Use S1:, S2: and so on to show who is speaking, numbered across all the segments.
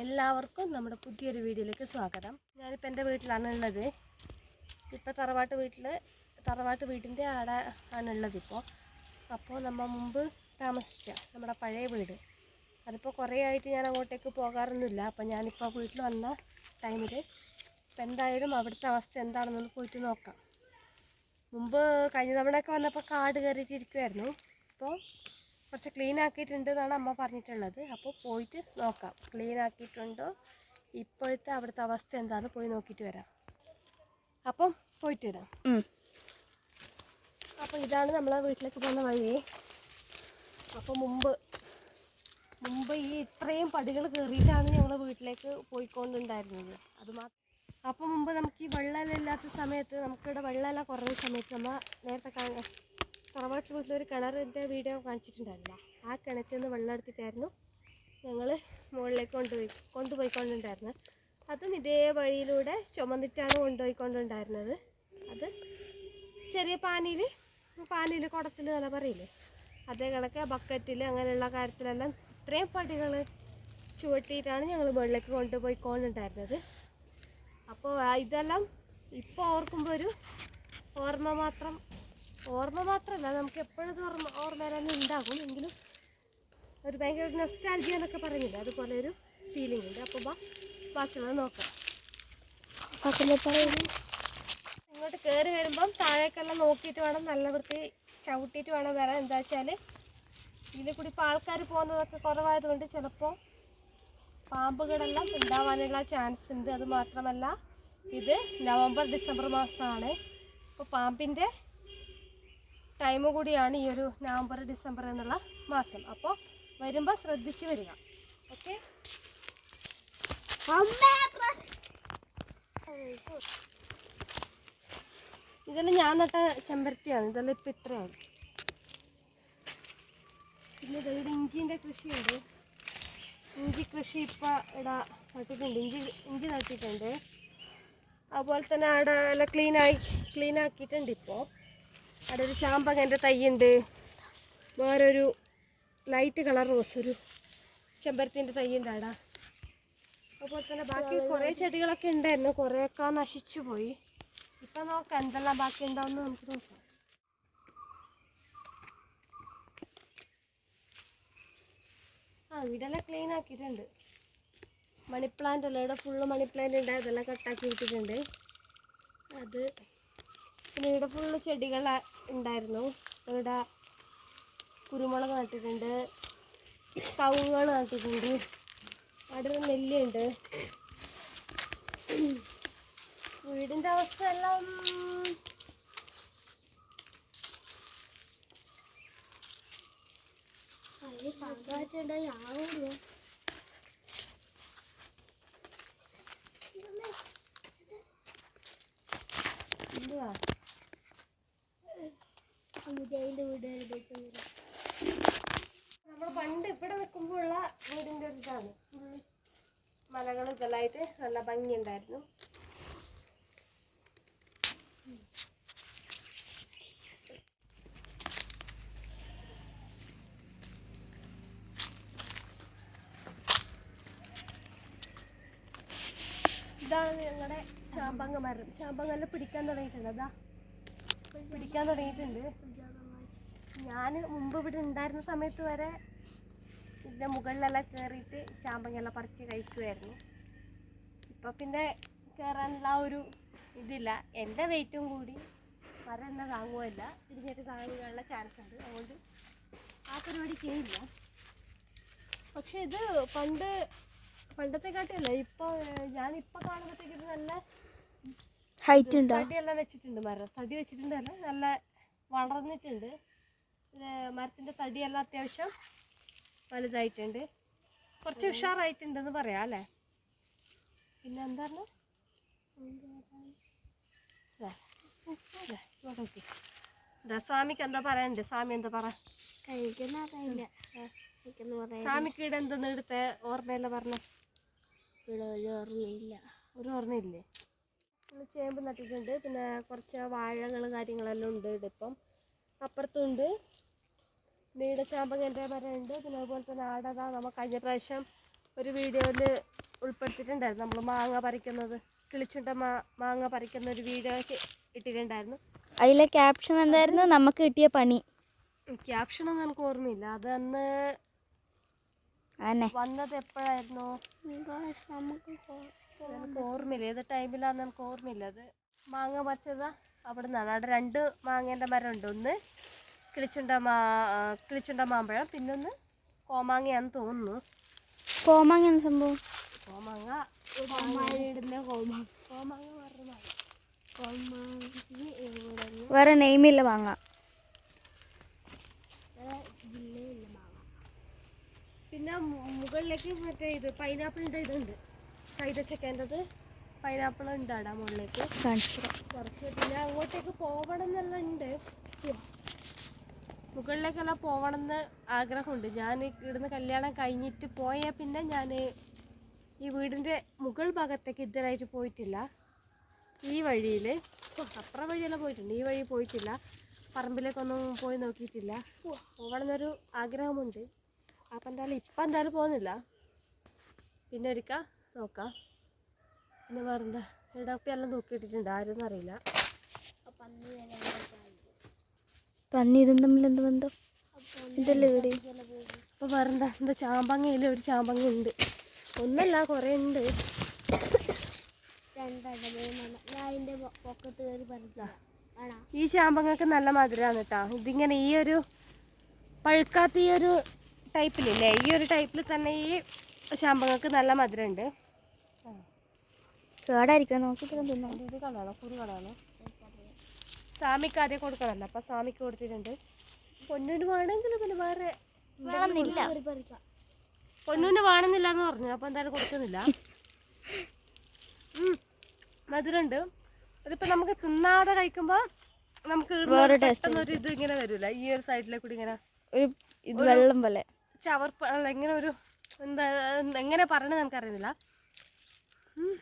S1: എല്ലാവർക്കും നമ്മുടെ പുതിയൊരു വീഡിയോയിലേക്ക് സ്വാഗതം. ഞാനിപ്പോൾ എന്റെ വീട്ടിലാണ് ഉള്ളത് ഇപ്പോൾ തറവാട്ട് വീട്ടിൽ തറവാട്ട് വീടിന്റെ ആടെ ആണുള്ളത് ഇപ്പോൾ അപ്പോൾ നമ്മൾ മുമ്പ് താമസിച്ച നമ്മുടെ പഴയ വീട്. അതിപ്പോൾ കുറേ ആയിട്ട് ഞാൻ അങ്ങോട്ടേക്ക് പോകാറൊന്നുമില്ല. അപ്പോൾ ഞാനിപ്പോൾ വീട്ടിൽ വന്ന ടൈമിൽ ഇപ്പോൾ എന്തായാലും അവിടുത്തെ അവസ്ഥ എന്താണെന്നൊന്ന് പോയിട്ട് നോക്കാം. മുമ്പ് കഴിഞ്ഞ തവണയൊക്കെ വന്നപ്പോൾ കാട് കയറിയിട്ടിരിക്കുമായിരുന്നു ഇപ്പോൾ കുറച്ച് ക്ലീൻ ആക്കിയിട്ടുണ്ട് എന്നാണ് അമ്മ പറഞ്ഞിട്ടുള്ളത്. അപ്പോൾ പോയിട്ട് നോക്കാം. ക്ലീൻ ആക്കിയിട്ടുണ്ടോ? ഇപ്പോഴത്തെ അവിടുത്തെ അവസ്ഥ എന്താണെന്ന് പോയി നോക്കിയിട്ട് വരാം. അപ്പം പോയിട്ട് വരാം. അപ്പോൾ ഇതാണ് നമ്മളെ വീട്ടിലേക്ക് പോകുന്ന വഴി. അപ്പോൾ മുമ്പ് മുമ്പ് ഈ ഇത്രയും പടികൾ കയറിയിട്ടാണ് ഞങ്ങൾ വീട്ടിലേക്ക് പോയിക്കൊണ്ടുണ്ടായിരുന്നത്. അത് മാത്രം അപ്പോൾ മുമ്പ് നമുക്ക് ഈ വെള്ളമെല്ലാം ഇല്ലാത്ത സമയത്ത് നമുക്കിവിടെ വെള്ളമെല്ലാം കുറഞ്ഞ സമയത്ത് നമ്മൾ നേരത്തെ കാണാൻ തറവാട്ടിൽ വീട്ടിലൊരു കിണറിന്റെ വീഡിയോ കാണിച്ചിട്ടുണ്ടായിരുന്നില്ല. ആ കിണറ്റിൽ നിന്ന് വെള്ളം എടുത്തിട്ടായിരുന്നു ഞങ്ങൾ മുകളിലേക്ക് കൊണ്ടുപോയി കൊണ്ടുപോയിക്കൊണ്ടുണ്ടായിരുന്നത് അതും ഇതേ വഴിയിലൂടെ ചുമന്നിട്ടാണ് കൊണ്ടുപോയിക്കൊണ്ടുണ്ടായിരുന്നത് അത് ചെറിയ പാനിയിൽ പാനിയിൽ കുടത്തിൽ നല്ല പറയില്ലേ? അതേ കണക്ക് ബക്കറ്റിൽ അങ്ങനെയുള്ള കാര്യത്തിലെല്ലാം ഇത്രയും പടികൾ ചുവട്ടിയിട്ടാണ് ഞങ്ങൾ മുകളിലേക്ക് കൊണ്ടുപോയിക്കൊണ്ടുണ്ടായിരുന്നത് അപ്പോൾ ഇതെല്ലാം ഇപ്പോൾ ഓർക്കുമ്പോൾ ഒരു ഓർമ്മ മാത്രം ഓർമ്മ മാത്രമല്ല നമുക്ക് എപ്പോഴും ഓർമ്മ ഓർമ്മ തന്നെ ഉണ്ടാകും. എങ്കിലും ഒരു ഭയങ്കര നെസ്റ്റാൾജിയ എന്നൊക്കെ പറയുന്നില്ല? അതുപോലെ ഒരു ഫീലിംഗ് ഉണ്ട്. അപ്പോൾ ബാ ബാക്കിയുള്ളത് നോക്കാം. ഇങ്ങോട്ട് കയറി വരുമ്പം താഴേക്കെല്ലാം നോക്കിയിട്ട് വേണം നല്ല വൃത്തി ചവിട്ടിയിട്ട് വേണം വരാൻ. എന്താ വെച്ചാൽ ഇതിൽ കൂടി ഇപ്പോൾ ആൾക്കാർ പോകുന്നതൊക്കെ കുറവായതുകൊണ്ട് ചിലപ്പോൾ പാമ്പുകളെല്ലാം ഉണ്ടാവാനുള്ള ചാൻസ് ഉണ്ട്. അത് മാത്രമല്ല ഇത് നവംബർ ഡിസംബർ മാസമാണ് അപ്പോൾ പാമ്പിന്റെ ടൈം കൂടിയാണ് ഈ ഒരു നവംബർ ഡിസംബർ എന്നുള്ള മാസം. അപ്പോൾ വരുമ്പോൾ ശ്രദ്ധിച്ച് വരിക. ഓക്കെ ഇതെല്ലാം ഞാൻ നട്ട ചെമ്പരത്തിയാണ്. ഇതെല്ലാം ഇപ്പം ഇത്രയാണ്. പിന്നെ ഇവിടെ ഇഞ്ചിന്റെ കൃഷിയുണ്ട്. ഇഞ്ചി കൃഷി ഇപ്പം ഇവിടെ നട്ടിട്ടുണ്ട്. ഇഞ്ചി ഇഞ്ചി നട്ടിട്ടുണ്ട്. അതുപോലെ തന്നെ അവിടെ എല്ലാം ക്ലീനായി ക്ലീനാക്കിയിട്ടുണ്ട് ക്ലീൻ ആക്കിയിട്ടുണ്ട് ഇപ്പോൾ അവിടെ ഒരു ചാമ്പങ്ങന്റെ തൈയുണ്ട്. വേറൊരു ലൈറ്റ് കളർ റോസ് ഒരു ചെമ്പരത്തിന്റെ തൈയുണ്ട് അവിടെ അതുപോലെ തന്നെ ബാക്കി കുറേ ചെടികളൊക്കെ ഉണ്ടായിരുന്നു. കുറേയൊക്കെ നശിച്ചു പോയി. ഇപ്പം നോക്കാം എന്തെല്ലാം ബാക്കി ഉണ്ടാവുമെന്ന് നമുക്ക് നോക്കാം. ആ വീടെല്ലാം ക്ലീൻ ആക്കിയിട്ടുണ്ട്. മണി പ്ലാന്റ് അല്ല? ഇവിടെ ഫുള്ള് മണി പ്ലാന്റ് ഉണ്ട്. അതെല്ലാം കട്ടാക്കി വിട്ടിട്ടുണ്ട് അത് പിന്നെ ഇവിടെ ഫുള്ള് ചെടികൾ ഉണ്ടായിരുന്നു. ഇവിടെ കുരുമുളക് നട്ടിട്ടുണ്ട്. കവുകൾ നട്ടിട്ടുണ്ട്. അവിടെ നെല്ലിയുണ്ട് വീടിന്റെ അവസ്ഥ എല്ലാം എന്തുവാ നമ്മൾ പണ്ട് ഇവിടെ നിൽക്കുമ്പോഴുള്ള വീടിന്റെ ഒരു ഇതാണ്. മലകളും ഇതെല്ലാമായിട്ട് നല്ല ഭംഗിയുണ്ടായിരുന്നു. ഇതാണ് ഞങ്ങളുടെ ചാമ്പങ്ങ മരം ചാമ്പങ്ങ പിടിക്കാൻ തുടങ്ങിയിട്ടുണ്ട്. അതാ. പിടിക്കാൻ തുടങ്ങിയിട്ടുണ്ട്. ഞാൻ മുമ്പ് ഇവിടെ ഉണ്ടായിരുന്ന സമയത്ത് വരെ ഇതിന്റെ മുകളിലെല്ലാം കയറിയിട്ട് ചാമ്പങ്ങയെല്ലാം പറിച്ച് കഴിക്കുമായിരുന്നു ഇപ്പം പിന്നെ കയറാനുള്ള ആ ഒരു ഇതില്ല. എന്റെ വെയിറ്റും കൂടി മരം എന്നെ താങ്ങുമല്ല ഇടിഞ്ഞിട്ട് താങ്ങാനുള്ള ചാൻസ് ഉണ്ട്. അതുകൊണ്ട് ആ പരിപാടി ചെയ്യില്ല. പക്ഷെ ഇത് പണ്ട് പണ്ടത്തെ കാട്ടിയല്ല ഇപ്പോൾ ഞാനിപ്പോൾ കാണുമ്പോഴത്തേക്ക് നല്ല
S2: ഹൈറ്റ് ഉണ്ട്?
S1: തടിയെല്ലാം വെച്ചിട്ടുണ്ട് മരം. തടി വെച്ചിട്ടുണ്ട് അല്ല നല്ല വളർന്നിട്ടുണ്ട്. മരത്തിന്റെ തടിയെല്ലാം അത്യാവശ്യം വലുതായിട്ടുണ്ട്. കുറച്ച് ഉഷാറായിട്ടുണ്ടെന്ന് പറയാം അല്ലേ? പിന്നെ എന്താ സ്വാമിക്ക് എന്താ പറയാനുണ്ട്? സ്വാമി എന്താ പറ? സ്വാമിക്ക് ഇവിടെ എന്തെന്ന് ഇവിടുത്തെ ഓർമ്മയല്ല പറഞ്ഞ?
S2: ഇവിടെ ഒരു ഓർമ്മയില്ല.
S1: ഒരു ഓർമ്മയില്ലേ? നമ്മൾ ചേമ്പ് നട്ടിട്ടുണ്ട്. പിന്നെ കുറച്ച് വാഴകൾ കാര്യങ്ങളെല്ലാം ഉണ്ട് ഇവിടെ ഇപ്പം. അപ്പുറത്തുണ്ട്. നീട ചാമ്പങ്ങന്റെ മരമുണ്ട് പിന്നെ അതുപോലെ തന്നെ ആടതാ നമ്മൾ കഴിഞ്ഞ പ്രാവശ്യം ഒരു വീഡിയോയിൽ ഉൾപ്പെടുത്തിയിട്ടുണ്ടായിരുന്നു. നമ്മൾ മാങ്ങ പറിക്കുന്നത് കിളിച്ചുണ്ട മാ മാങ്ങ പറിക്കുന്ന ഒരു വീഡിയോ ഒക്കെ ഇട്ടിട്ടുണ്ടായിരുന്നു.
S2: അതിലെ ക്യാപ്ഷൻ എന്തായിരുന്നു? നമുക്ക് കിട്ടിയ പണി.
S1: ക്യാപ്ഷനൊന്നും എനിക്ക് ഓർമ്മയില്ല. അത് അന്ന് വന്നത് എപ്പോഴായിരുന്നു? എനിക്ക് ഓർമ്മയില്ല. ഏത് ടൈമിലാന്ന് എനിക്ക് ഓർമ്മയില്ല. അത് മാങ്ങ പറിച്ചത് അവിടെ നിന്നാണ് അവിടെ രണ്ട് മാങ്ങേന്റെ മരം ഉണ്ട് ഒന്ന് കിളിച്ചുണ്ട മാ കിളിച്ചുണ്ട മാമ്പഴം പിന്നൊന്ന് കോമാങ്ങയാന്ന് തോന്നുന്നു.
S2: കോമാങ്ങ എന്ന സംഭവം
S1: കോമാങ്ങ
S2: കോമാങ്ങ
S1: കോമാങ്ങ പറഞ്ഞ
S2: വേറെ നെയ്മില്ല മാങ്ങ.
S1: പിന്നെ മുകളിലേക്ക് മറ്റേ ഇത് പൈനാപ്പിളിന്റെ ഇതുണ്ട്. കൈതച്ചക്കേന്റെത് പൈനാപ്പിൾ ഉണ്ട് അവിടെ മുകളിലേക്ക് കുറച്ച് പിന്നെ അങ്ങോട്ടേക്ക് പോകണം എന്നെല്ലാം ഉണ്ട് മുകളിലേക്കെല്ലാം പോകണം എന്ന് ആഗ്രഹമുണ്ട്. ഞാൻ ഇവിടുന്ന് കല്യാണം കഴിഞ്ഞിട്ട് പോയാൽ പിന്നെ ഞാൻ ഈ വീടിന്റെ മുകൾ ഭാഗത്തേക്ക് ഇതുവരായിട്ട് പോയിട്ടില്ല. ഈ വഴിയിൽ അപ്പുറം വഴിയെല്ലാം പോയിട്ടുണ്ട്. ഈ വഴി പോയിട്ടില്ല. പറമ്പിലേക്കൊന്നും പോയി നോക്കിയിട്ടില്ല. പോകണം എന്നൊരു ആഗ്രഹമുണ്ട്. അപ്പം എന്തായാലും ഇപ്പം എന്തായാലും പോകുന്നില്ല. പിന്നെ ഒരിക്ക നോക്കാം. പിന്നെ വേറെന്താ? ഇടപ്പി എല്ലാം നോക്കിയിട്ടിട്ടുണ്ട് ആരും അറിയില്ല.
S2: പന്നി ഇതും തമ്മിൽ എന്ത് ബന്ധം? ഇതല്ലേ ഇവിടെ
S1: അപ്പോൾ വേറെന്താ എന്താ ചാമ്പങ്ങയിൽ ഒരു ചാമ്പങ്ങ ഉണ്ട് ഒന്നല്ല കുറേ ഉണ്ട് ഈ ചാമ്പങ്ങൾക്ക് നല്ല മധുരമാണ് കേട്ടോ ഇതിങ്ങനെ ഈ ഒരു പഴുക്കാത്ത ഈ ഒരു ടൈപ്പിലില്ലേ ഈ ഒരു ടൈപ്പിൽ തന്നെ ഈ ചാമ്പങ്ങൾക്ക് നല്ല മധുരമുണ്ട്.
S2: കേടായിരിക്കാൻ നോക്കിയിട്ട് തിന്നാം.
S1: ഇത് കാണാണോ കുരു കാണാണോ സ്വാമിക്ക് ആദ്യം കൊടുക്കണമല്ലോ അപ്പം സ്വാമിക്ക് കൊടുത്തിട്ടുണ്ട്. പൊന്നൂന് വേണമെങ്കിൽ പിന്നെ വേറെ
S2: വേണമെന്നില്ല.
S1: പൊന്നിന് വേണമെന്നില്ല എന്ന് പറഞ്ഞു. അപ്പം എന്തായാലും കൊടുക്കുന്നില്ല. മധുരമുണ്ട് അതിപ്പോൾ നമുക്ക് തിന്നാതെ കഴിക്കുമ്പോൾ നമുക്ക് ഇടുന്ന ഒരു
S2: taste
S1: പെട്ടെന്ന് ഒരു ഇത് ഇങ്ങനെ വരില്ല ഈ ഒരു സൈഡിലേക്ക് കൂടി ഇങ്ങനെ
S2: ഒരു ഇത് വെള്ളം പോലെ.
S1: ചവർപ്പ് അല്ല ഇങ്ങനെ ഒരു എന്താ എങ്ങനെ പറയണത് നമുക്കറിയുന്നില്ല ഉം.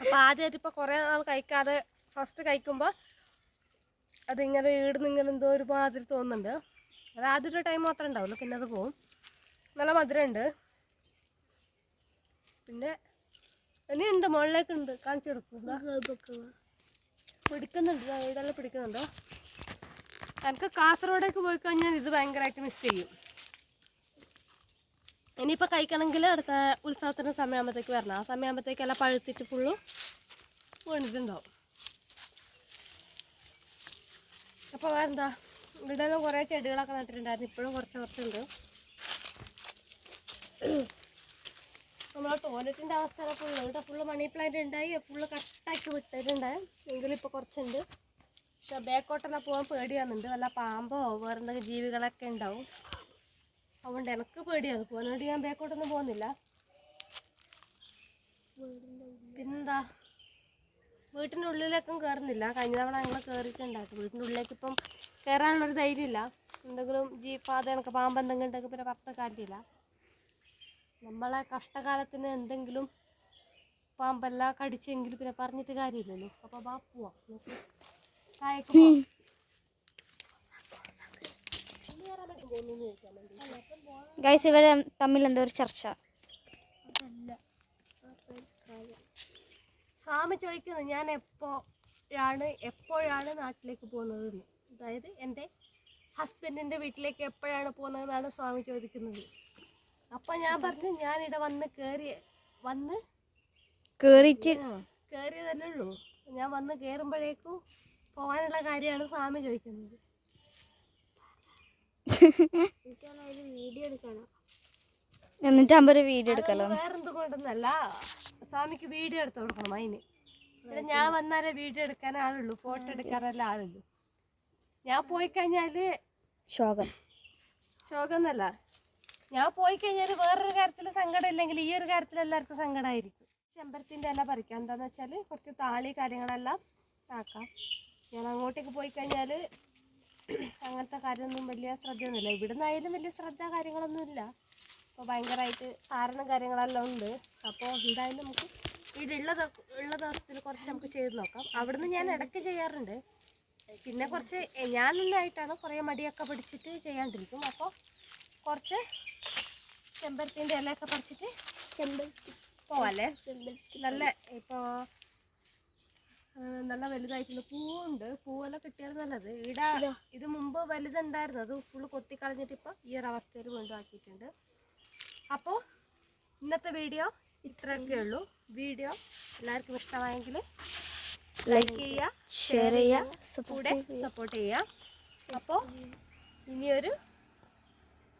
S1: അപ്പോൾ ആദ്യമായിട്ട് ഇപ്പോൾ കുറേ നാൾ കഴിക്കാതെ ഫസ്റ്റ് കഴിക്കുമ്പോൾ അതിങ്ങനെ ഈടുന്ന് ഇങ്ങനെ എന്തോ ഒരു മാതിരി തോന്നുന്നുണ്ട്. അത് ആദ്യത്തെ ടൈം മാത്രമേ ഉണ്ടാവുള്ളൂ പിന്നെ അത് പോവും. നല്ല മധുരമുണ്ട്. പിന്നെ ഇനിയുണ്ട് മുകളിലേക്ക് ഉണ്ട്. കാണിച്ചു കൊടുക്കും. പിടിക്കുന്നുണ്ട്. ഇതെല്ലാം പിടിക്കുന്നുണ്ടോ. എനിക്ക് കാസർഗോഡേക്ക് പോയി കഴിഞ്ഞാൽ ഇത് ഭയങ്കരമായിട്ട് മിസ് ചെയ്യും. ഇനിയിപ്പോൾ കഴിക്കണമെങ്കിൽ അടുത്ത ഉത്സവത്തിന്റെ സമയമാകുമ്പോഴത്തേക്ക് വരണം. ആ സമയമാകുമ്പോഴത്തേക്ക് എല്ലാം പഴുത്തിട്ട് ഫുള്ളും വീണിട്ടുണ്ടാവും അപ്പോൾ വേറെന്താ ഇവിടെ കുറേ ചെടികളൊക്കെ നട്ടിട്ടുണ്ടായിരുന്നു. ഇപ്പോഴും കുറച്ച് കുറച്ചുണ്ട്. നമ്മളെ ടോയ്ലറ്റിന്റെ അവസ്ഥ ഫുള്ള് ഇവിടെ ഫുള്ള് മണി പ്ലാന്റ് ഉണ്ടായി. ഫുള്ള് കട്ടാക്കി വിട്ടിട്ടുണ്ട്. എങ്കിലും ഇപ്പോൾ കുറച്ചുണ്ട്. പക്ഷെ ബാക്കോട്ടെല്ലാം പോകാൻ പേടിയാകുന്നുണ്ട് വല്ല പാമ്പോ വേറെ ജീവികളൊക്കെ ഉണ്ടാവും. അതുകൊണ്ട് എനിക്ക് പേടിയാണ്. വേണ്ടി ഞാൻ ബേക്കോട്ടൊന്നും പോകുന്നില്ല. പിന്നെന്താ വീട്ടിന്റെ ഉള്ളിലേക്കും കയറുന്നില്ല കഴിഞ്ഞ തവണ ഞങ്ങൾ കയറിയിട്ടുണ്ടായിരുന്നു വീട്ടിന്റെ ഉള്ളിലേക്ക് ഇപ്പം കയറാനുള്ളൊരു ധൈര്യമില്ല. എന്തെങ്കിലും ജീപ്പാത കണക്ക് പാമ്പ് എന്തെങ്കിലും ഉണ്ടെങ്കിൽ പിന്നെ പറഞ്ഞ കാര്യമില്ല. നമ്മളെ കഷ്ടകാലത്തിന് എന്തെങ്കിലും പാമ്പെല്ലാം കടിച്ചെങ്കിൽ പിന്നെ പറഞ്ഞിട്ട് കാര്യമില്ലല്ലോ. അപ്പോൾ പോവാം. താഴേക്ക് പോവാം.
S2: ഗൈസ് ഇവരെ തമ്മിൽ എന്തോ ഒരു ചർച്ച.
S1: സ്വാമി ചോദിക്കുന്നു ഞാൻ എപ്പോഴാണ് എപ്പോഴാണ് നാട്ടിലേക്ക് പോകുന്നത് എന്ന് അതായത് എന്റെ ഹസ്ബൻഡിന്റെ വീട്ടിലേക്ക് എപ്പോഴാണ് പോകുന്നതെന്നാണ് സ്വാമി ചോദിക്കുന്നത്. അപ്പം ഞാൻ പറഞ്ഞു ഞാൻ ഞാനിവിടെ വന്ന് കയറി വന്ന്
S2: കേറിയിട്ട്
S1: കയറിയതല്ലേ ഉള്ളൂ. ഞാൻ വന്ന് കയറുമ്പോഴേക്കും പോകാനുള്ള കാര്യമാണ് സ്വാമി ചോദിക്കുന്നത്. വീഡിയോ എടുക്കണം
S2: എന്നിട്ട് അമ്പ ഒരു വീഡിയോ എടുക്കലോ?
S1: വേറെന്തും കൊണ്ടൊന്നല്ല. സ്വാമിക്ക് വീഡിയോ എടുത്ത് കൊടുക്കണം അതിന്. ഇവിടെ ഞാൻ വന്നാലേ വീഡിയോ എടുക്കാൻ ആളുള്ളൂ ഫോട്ടോ എടുക്കാനല്ല ആളുള്ളൂ. ഞാൻ പോയി കഴിഞ്ഞാൽ
S2: ശോകം.
S1: ശോകമൊന്നല്ല ഞാൻ പോയി കഴിഞ്ഞാൽ വേറൊരു കാര്യത്തിൽ സങ്കടം ഇല്ലെങ്കിൽ ഈ ഒരു കാര്യത്തിൽ എല്ലാവർക്കും സങ്കടമായിരിക്കും ചെമ്പരത്തിന്റെ ഇല പറിക്കാം എന്താന്ന് വെച്ചാൽ കുറച്ച് താളി കാര്യങ്ങളെല്ലാം ആക്കാം ഞാൻ അങ്ങോട്ടേക്ക് പോയി കഴിഞ്ഞാൽ അങ്ങനത്തെ കാര്യമൊന്നും വലിയ ശ്രദ്ധയൊന്നുമില്ല. ഇവിടുന്നായാലും വലിയ ശ്രദ്ധ കാര്യങ്ങളൊന്നുമില്ല. അപ്പോൾ ഭയങ്കരമായിട്ട് കാരണം കാര്യങ്ങളെല്ലാം ഉണ്ട്. അപ്പോൾ എന്തായാലും നമുക്ക് ഇതിലുള്ള ഉള്ള ദിവസത്തിൽ കുറച്ച് നമുക്ക് ചെയ്ത് നോക്കാം. അവിടുന്ന് ഞാൻ ഇടയ്ക്ക് ചെയ്യാറുണ്ട്. പിന്നെ കുറച്ച് ഞാൻ തന്നെ ആയിട്ടാണ് കുറേ മടിയൊക്കെ പിടിച്ചിട്ട് ചെയ്യാണ്ടിരിക്കും. അപ്പോൾ കുറച്ച് ചെമ്പരത്തിന്റെ ഇലയൊക്കെ പറിച്ചിട്ട് ചെമ്പരത്തി. പോവാല്ലേ? ചെമ്പരത്തി. നല്ല ഇപ്പോൾ നല്ല വലുതായിട്ടുള്ള പൂവുണ്ട്. പൂവെല്ലാം കിട്ടിയാൽ നല്ലത്. ഇവിടെ ഇത് മുമ്പ് വലുതുണ്ടായിരുന്നു. അത് ഫുള്ള് കൊത്തി കളഞ്ഞിട്ട് ഇപ്പം ഈ ഒരു അവസ്ഥയിൽ വീണ്ടും ആക്കിയിട്ടുണ്ട്. അപ്പോൾ ഇന്നത്തെ വീഡിയോ ഇത്രയൊക്കെ ഉള്ളൂ. വീഡിയോ എല്ലാവർക്കും ഇഷ്ടമായെങ്കിൽ ലൈക്ക് ചെയ്യുക
S2: ഷെയർ ചെയ്യുക
S1: കൂടെ സപ്പോർട്ട് ചെയ്യുക. അപ്പോൾ ഇനിയൊരു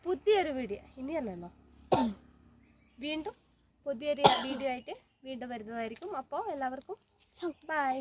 S1: പുതിയൊരു വീഡിയോ. ഇനി തന്നെയല്ലോ വീണ്ടും പുതിയൊരു വീഡിയോ ആയിട്ട് വീണ്ടും വരുന്നതായിരിക്കും. അപ്പോൾ എല്ലാവർക്കും ബൈ